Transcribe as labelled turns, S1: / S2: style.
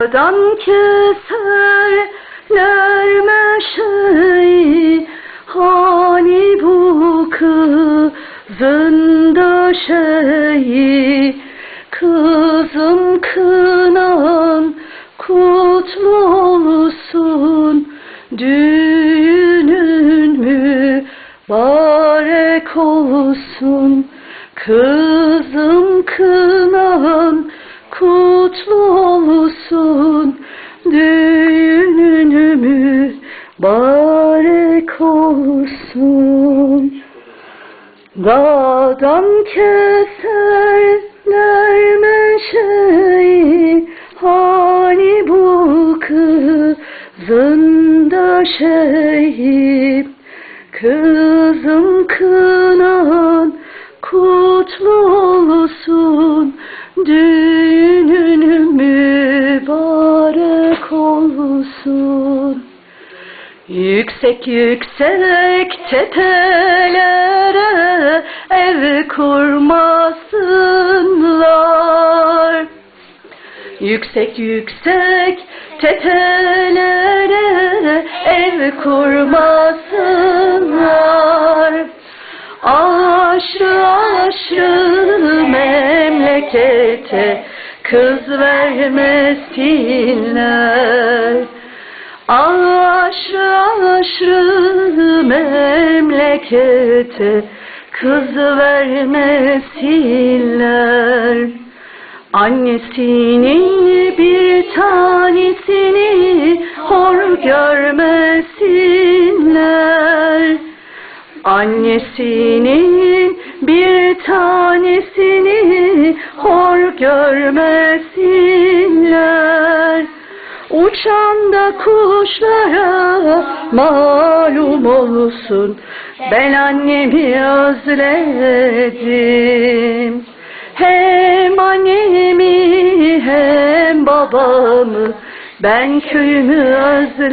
S1: Adam keserler meşeyi Hani bu kızın da şeyi? Kızım kınan kutlu olsun Düğünün mübarek olsun. Kızım kınan mübarek olsun. Dağdan keserler meşeyi Hani bu kızın da şeyi? Kızım kınan kutlu olsun. Düğünün mübarek olsun Yüksek yüksek tepelere ev kurmasınlar. Yüksek yüksek tepelere ev kurmasınlar. Aşrı aşrı memlekete kız vermesinler. Aşrı aşrı memlekete kız vermesinler. Annesinin bir tanesini hor görmesinler. Annesinin bir tanesini hor görmesinler. Uçan da kuşlara malum olsun. Ben annemi özledim. Hem annemi hem babamı Ben köyümü özledim